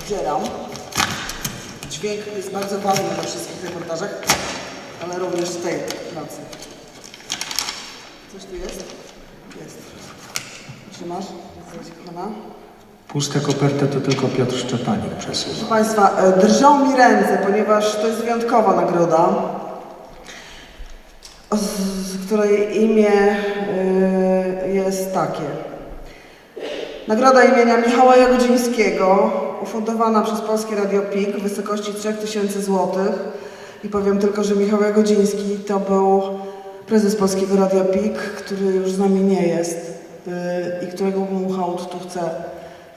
oddzieram. Dźwięk jest bardzo ważny we wszystkich reportażach, ale również w tej pracy. Coś tu jest? Jest. Trzymasz? Kochana? Puste koperty to tylko Piotr Szczepanik przesyła. Proszę Państwa, e, drżą mi ręce, ponieważ to jest wyjątkowa nagroda, z, z której imię e, jest takie. Nagroda imienia Michała Jagodzińskiego, ufundowana przez Polskie Radio PIK w wysokości 3000 zł. I powiem tylko, że Michał Jagodziński to był prezes Polskiego Radia PIK, który już z nami nie jest e, i którego mu hołd tu chcę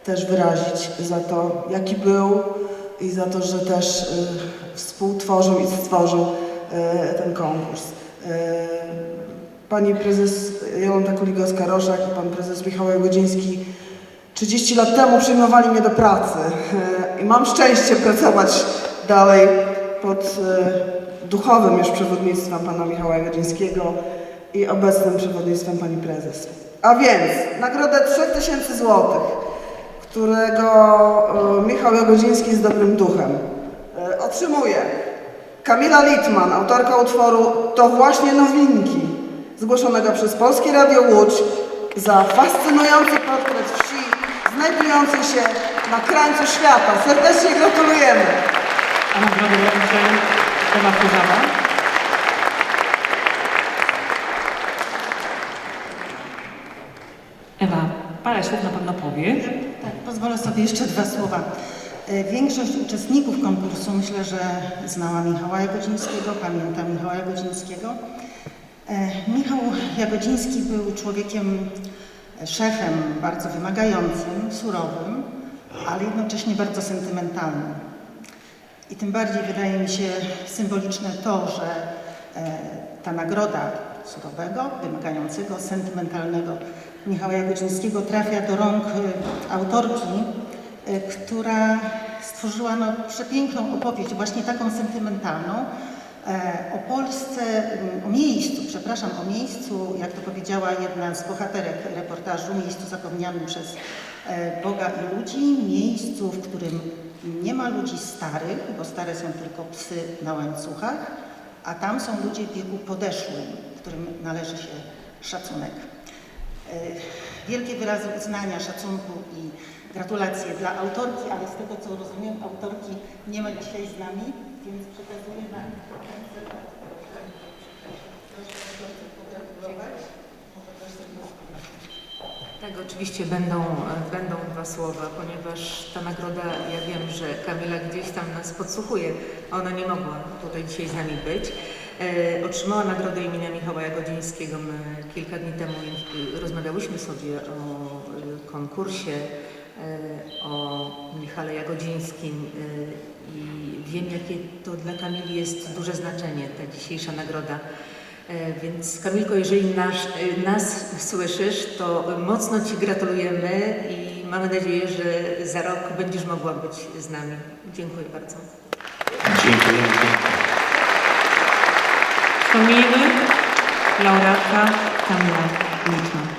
też wyrazić za to, jaki był i za to, że też y, współtworzył i stworzył y, ten konkurs. Y, pani prezes Jolanta Kuligowska-Roszak i pan prezes Michał Jagodziński 30 lat temu przyjmowali mnie do pracy y, i mam szczęście pracować dalej pod y, duchowym już przewodnictwem pana Michała Jagodzińskiego i obecnym przewodnictwem pani prezes. A więc nagrodę 3000 złotych którego e, Michał Jagodziński z dobrym duchem e, otrzymuje. Kamila Litman, autorka utworu To właśnie nowinki, zgłoszonego przez Polskie Radio Łódź za fascynujący portret wsi znajdującej się na krańcu świata. Serdecznie gratulujemy. A nagrodę wręczy Ewa Kurzawa. Ewa, parę słów na pewno powie. Tak, pozwolę sobie jeszcze dwa słowa. E, Większość uczestników konkursu myślę, że znała Michała Jagodzińskiego, pamięta Michała Jagodzińskiego. E, Michał Jagodziński był człowiekiem, szefem bardzo wymagającym, surowym, ale jednocześnie bardzo sentymentalnym. I tym bardziej wydaje mi się symboliczne to, że e, ta nagroda surowego, wymagającego, sentymentalnego Michała Jagodzińskiego trafia do rąk e, autorki, e, która stworzyła no, przepiękną opowieść, właśnie taką sentymentalną, o Polsce, m, o miejscu, przepraszam, o miejscu, jak to powiedziała jedna z bohaterek reportażu, miejscu zapomnianym przez e, Boga i ludzi, miejscu, w którym nie ma ludzi starych, bo stare są tylko psy na łańcuchach, a tam są ludzie w wieku podeszłym, którym należy się szacunek. E, Wielkie wyrazy uznania, szacunku i gratulacje dla autorki, ale z tego co rozumiem, autorki nie ma dzisiaj z nami, więc przekazuję sobie Tak, oczywiście będą, będą dwa słowa, ponieważ ta nagroda, ja wiem, że Kamila gdzieś tam nas podsłuchuje, a ona nie mogła tutaj dzisiaj z nami być. E, otrzymała nagrodę imienia Michała Jagodzińskiego. My kilka dni temu e, rozmawiałyśmy sobie o e, konkursie, e, o Michale Jagodzińskim e, i wiem, jakie to dla Kamili jest duże znaczenie, ta dzisiejsza nagroda. E, Więc Kamilko, jeżeli nas, e, nas słyszysz, to mocno Ci gratulujemy i mamy nadzieję, że za rok będziesz mogła być z nami. Dziękuję bardzo. Pięknie. Wspomnijmy laureatka Kamila Liczna.